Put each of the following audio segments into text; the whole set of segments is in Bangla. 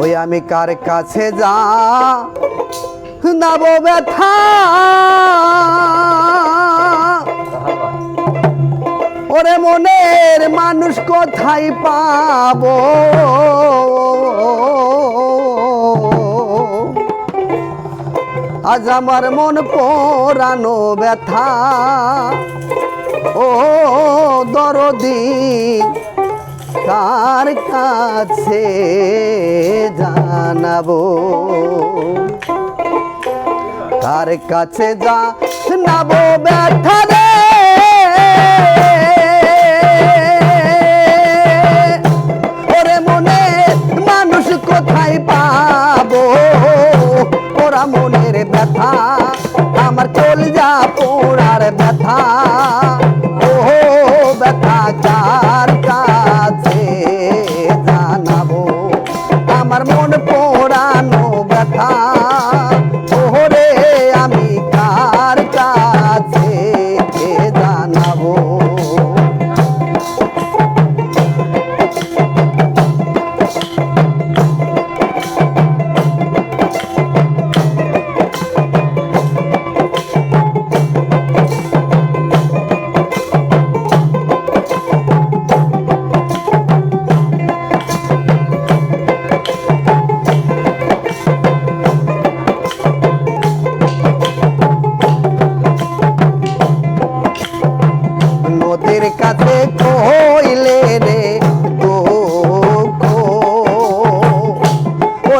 ওই আমি কার কাছে যা, নাবো ব্যথা। ওরে মনের মানুষ কোথায় পাবো? আজ আমার মন পোড়ানো ব্যথা। ও দরদি কার কাছে জানাব। কার কাছে জানাব ব্যথা রে ওরে মনে মানুষ কোথায় পাবো? ওরা মনের ব্যথা, আমার চল যা পোড়ার ব্যথা।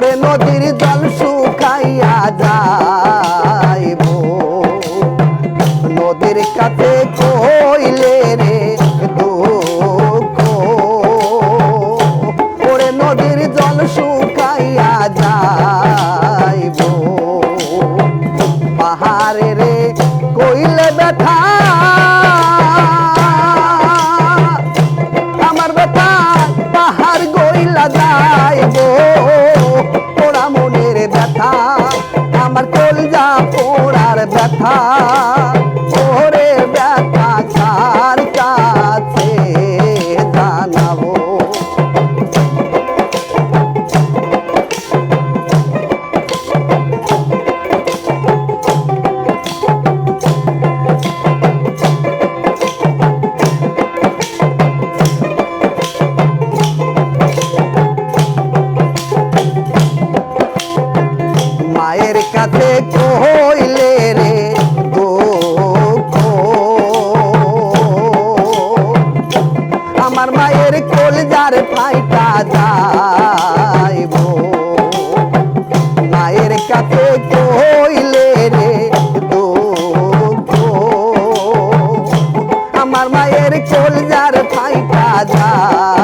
ওরে নদীর জল শুকাইয়া যাইব। নদীর কাছে কইলে রে দুঃখ। ওরে নদীর জল শুকাইয়া যাইব। পাহাড়ে রে কইলে ব্যথা। আমার ব্যথা পাহাড় গইলা যাইব। পোড়ার আমার মায়ের কলজার ফাইটা যাইব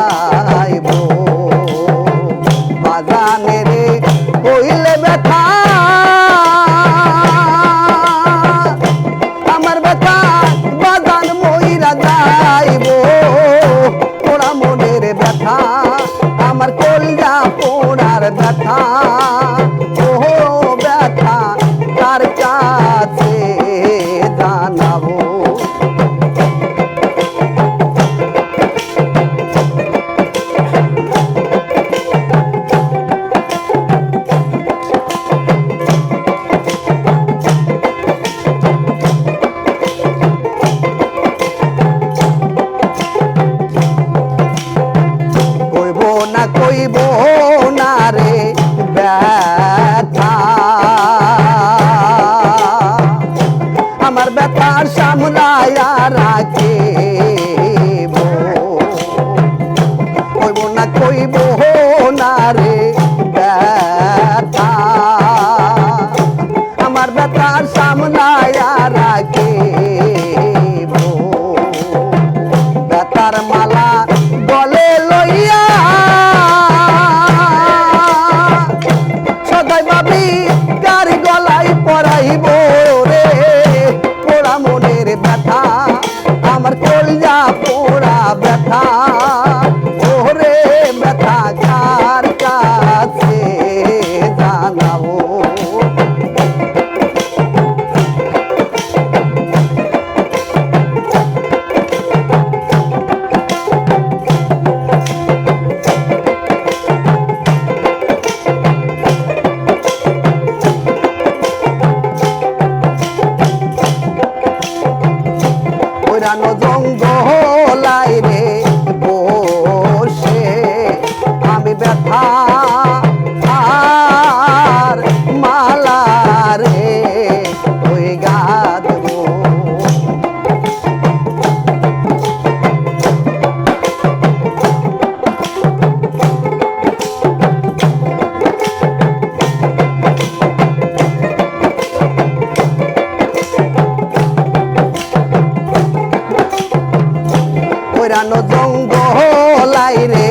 জঙ্গলাই রে বসে। আমি ব্যথা পুরানো জঙ্গলাই রে